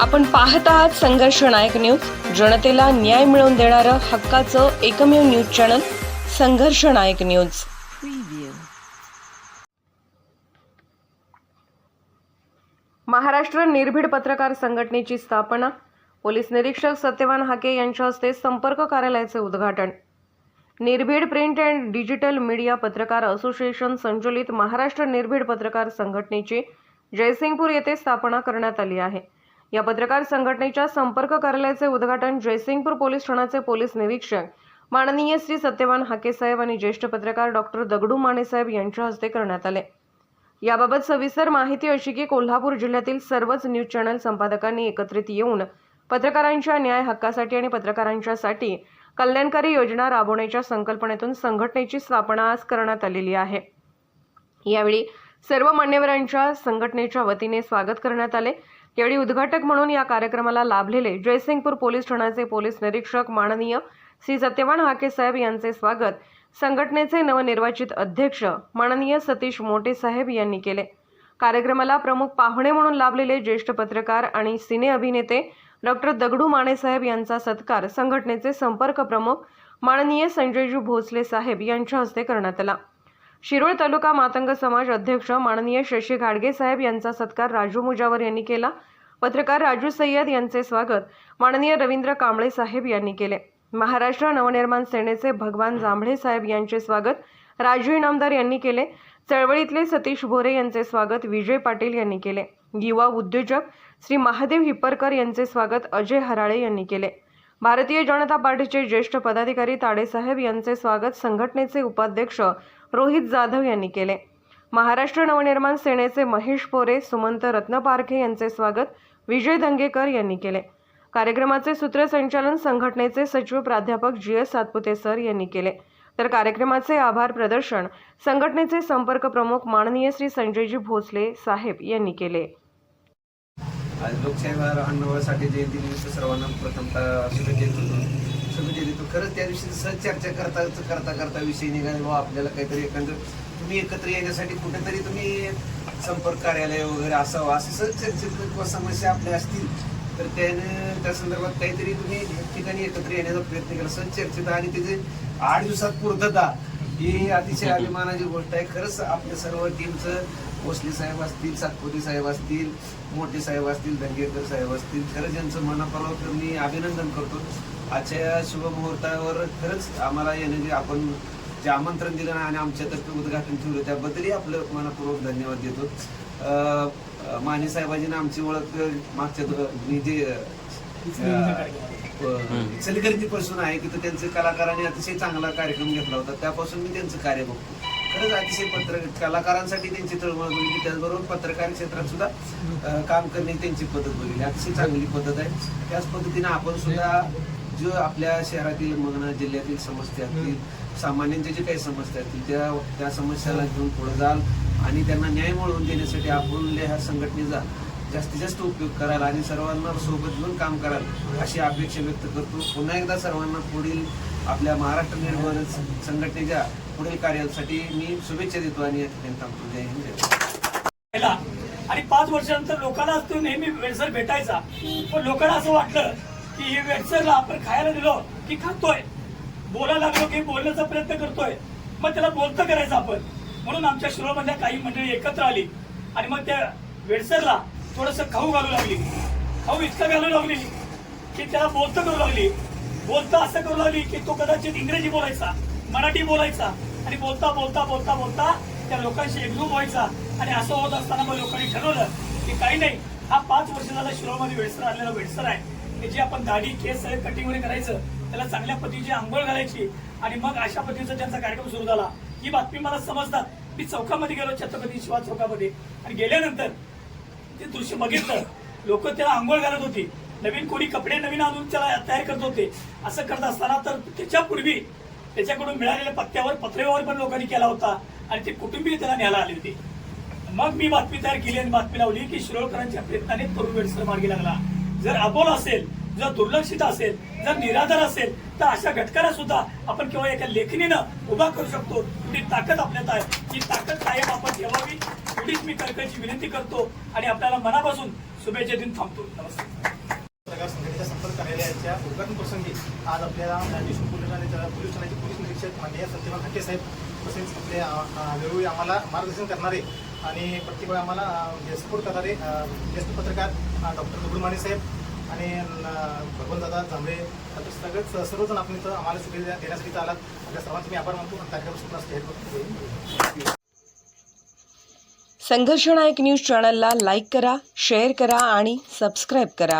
आपण पाहत आहात संघर्ष नायक न्यूज. जनतेला न्याय मिळवून देणारं हक्काचं एकमेव न्यूज चॅनल संघर्ष नायक न्यूज. महाराष्ट्र निर्भीड पत्रकार संघटनेची स्थापना पोलीस निरीक्षक सत्यवान हाके यांच्या हस्ते संपर्क कार्यालयाचे उद्घाटन. निर्भीड प्रिंट अँड डिजिटल मीडिया पत्रकार असोसिएशन संचलित महाराष्ट्र निर्भीड पत्रकार संघटनेची जयसिंगपूर येथे स्थापना करण्यात आली आहे. या पत्रकार संघटनेच्या संपर्क कार्यालयाचे उद्घाटन जयसिंगपूर पोलीस ठाण्याचे पोलीस निरीक्षक माननीय श्री सत्यवान हाकेसाहेब आणि ज्येष्ठ पत्रकार डॉक्टर दगडू मानेसाहेब यांच्या हस्ते करण्यात आले. याबाबत सविस्तर माहिती अशी की कोल्हापूर जिल्ह्यातील सर्वच न्यूज चॅनल संपादकांनी एकत्रित येऊन पत्रकारांच्या न्याय हक्कासाठी आणि पत्रकारांच्यासाठी कल्याणकारी योजना राबवण्याच्या संकल्पनेतून संघटनेची स्थापना आज करण्यात आलेली आहे. यावेळी सर्व मान्यवरांच्या संघटनेच्या वतीने स्वागत करण्यात आले. यावेळी उद्घाटक म्हणून या कार्यक्रमाला लाभलेले जयसिंगपूर पोलीस ठाण्याचे पोलीस निरीक्षक माननीय श्री सत्यवान हाके साहेब यांचे स्वागत. संघटनेचे नवनिर्वाचित अध्यक्ष माननीय सतीश मोटे साहेब यांनी केले. कार्यक्रमाला प्रमुख पाहुणे म्हणून लाभलेले ज्येष्ठ पत्रकार आणि सिने अभिनेते डॉक्टर दगडू माने साहेब यांचा सत्कार संघटनेचे संपर्क प्रमुख माननीय संजयजी भोसले साहेब यांच्या हस्ते करण्यात आला. शिरोळ तालुका मातंग समाज अध्यक्ष माननीय शशी घाडगे साहेब यांचा सत्कार राजू मुजावर यांनी केला. पत्रकार राजू सय्यद यांचे स्वागत माननीय रवींद्र कांबळे साहेब यांनी केले. महाराष्ट्र नवनिर्माण सेनेचे भगवान जांभळे साहेब यांचे स्वागत राजू इनामदार यांनी केले. चळवळीतले सतीश भोरे यांचे स्वागत विजय पाटील यांनी केले. युवा उद्योजक श्री महादेव हिप्परकर यांचे स्वागत अजय हराळे यांनी केले. भारतीय जनता पार्टीचे ज्येष्ठ पदाधिकारी ताडेसाहेब यांचे स्वागत संघटनेचे उपाध्यक्ष रोहित जाधव यांनी केले. महाराष्ट्र नवनिर्माण सेनेचे महेश पोरे सुमंत रत्नपारखे यांचे स्वागत विजय दंगेकर यांनी केले. कार्यक्रमाचे सूत्रसंचालन संघटनेचे सचिव प्राध्यापक जी एस सातपुते सर यांनी केले. तर कार्यक्रमाचे आभार प्रदर्शन संघटनेचे संपर्क प्रमुख माननीय श्री संजयजी भोसले साहेब यांनी केले. आज लोकशाही अण्णासाठी जयंती सर्वांना प्रथमतः शुभेच्छा देतो शुभेच्छा तो खरंच त्या दिवशी सहज चर्चा करता करता करता विषय निघाले बाबा आपल्याला काहीतरी एकंदर तुम्ही एकत्र येण्यासाठी कुठेतरी तुम्ही संपर्क कार्यालय वगैरे असावं असं सहज चर्चेत किंवा समस्या आपल्या असतील तर त्याने त्या संदर्भात काहीतरी तुम्ही ठिकाणी एकत्र येण्याचा प्रयत्न केला. सहज चर्चेत आणि त्याचे आठ दिवसात पूर्तता ही अतिशय अभिमानाची गोष्ट आहे. खरंच आपल्या सर्व टीमचं भोसले साहेब असतील सातपुते साहेब असतील मोठे साहेब असतील दंगेकर साहेब असतील खरंच यांचं मनापासून मी अभिनंदन करतो. आजच्या या शुभमुहूर्तावर खरंच आम्हाला येणे जे आपण जे आमंत्रण दिलं ना आणि आमच्यातर्फे उद्घाटन ठेवलं त्याबद्दलही आपलं मनपूर्वक धन्यवाद देतो. माने साहेबांनी आमची ओळख मागच्या मी जे पासून आहे की तर त्यांचे कलाकारांनी अतिशय चांगला कार्यक्रम घेतला होता त्यापासून मी त्यांचं कार्य बघतो. खरंच अतिशय पत्र कलाकारांसाठी त्यांची तळमळ बघितली. त्याचबरोबर पत्रकार क्षेत्रात सुद्धा काम करणे त्यांची पद्धत बघितली. अतिशय चांगली पद्धत आहे. त्याच पद्धतीने आपण सुद्धा जो आपल्या शहरातील मगना जिल्ह्यातील समस्या असतील सामान्यांच्या जे काही समस्या असतील त्या त्या समस्याला घेऊन पुढे जाल आणि त्यांना न्याय मिळवून देण्यासाठी आपण ह्या संघटनेचा जास्तीत जास्त उपयोग कराल आणि सर्वांना सोबत घेऊन काम कराल अशी अपेक्षा व्यक्त करतो. पुन्हा एकदा सर्वांना पुढील आपल्या महाराष्ट्र निर्माण संघटनेच्या पुढील कार्यासाठी मी शुभेच्छा देतो आणि या ठिकाणी थांबतो. जय हिंद आणि पाच वर्षानंतर लोकांना तो नेहमी वेडसर भेटायचा. पण लोकांना असं वाटलं की हे वेडसरला आपण खायला दिलो की खातोय. बोलायला लागलो की बोलण्याचा प्रयत्न करतोय. मग त्याला बोलतं करायचं आपण. म्हणून आमच्या शिरोमधल्या काही मंडळी एकत्र आली. आणि मग त्या वेडसरला थोडस खाऊ घालू लागली. खाऊ इतकं घालू लागली की त्याला बोलतं करू लागली. बोलतं असं करू लागली की तो कदाचित इंग्रजी बोलायचा मराठी बोलायचा. आणि बोलता बोलता बोलता बोलता त्या लोकांशी एकजूम व्हायचा. आणि असं होत असताना मग लोकांनी ठरवलं की काही नाही हा पाच वर्ष झाला शिरोमध्ये वेडसर आलेला वेडसर आहे. की जे आपण दाढी केस कटिंग वगैरे करायचं त्याला चांगल्या पद्धतीची आंघोळ घालायची आणि मग अशा पद्धतीचा त्यांचा कार्यक्रम सुरू झाला. ही बातमी मला समजतात. मी चौकामध्ये गेलो छत्रपती शिवा चौकामध्ये. आणि गेल्यानंतर ते दृश्य बघितलं. लोक त्याला आंघोळ घालत होती. नवीन कोणी कपडे नवीन आणून त्याला तयार करत होते. असं करत असताना तर त्याच्यापूर्वी त्याच्याकडून मिळालेल्या पत्त्यावर पत्रव्यवहार पण लोकांनी केला होता आणि ते कुटुंबीय त्याला न्यायला आले होते. मग मी बातमी तयार केली आणि बातमी लावली की शिरोळकरांच्या प्रयत्नाने तरुण वेडसर मार्गी लागला. जर अबोल असेल जर दुर्लक्षित असेल जर निराधार असेल तर अशा घटकाला सुद्धा आपण केवळ एका लेखणीनं उभा करू शकतो. ती ताकद आपल्यात आहे. ही ताकद कायम आपण ठेवावी. एवढीच मी कळकळीची विनंती करतो आणि आपल्याला मनापासून शुभेच्छा देऊन थांबतो. नमस्कार. कार्यालयाच्या उद्घाटन प्रसंगी आज आपल्याला देशमुख पोलीस ठाणे पोलीस ठाण्याचे पोलीस निरीक्षक माननीय सत्यवान हाके साहेब तसेच आपले वेळोवेळी आम्हाला मार्गदर्शन करणारे आणि प्रत्येक वेळी आम्हाला सपोर्ट करणारे ज्येष्ठ पत्रकार डॉक्टर दुबुरमाने साहेब आणि भगवंतदादा जांभळे तर सगळेच सर्वजण आपण इथं आम्हाला सगळे देण्यासाठी इथं आलात. आपल्या सर्वांचे मी आभार मानतो. आणि कार्यक्रम स्टेट संघर्ष न्यूज चॅनलला लाईक करा शेअर करा आणि सबस्क्राईब करा.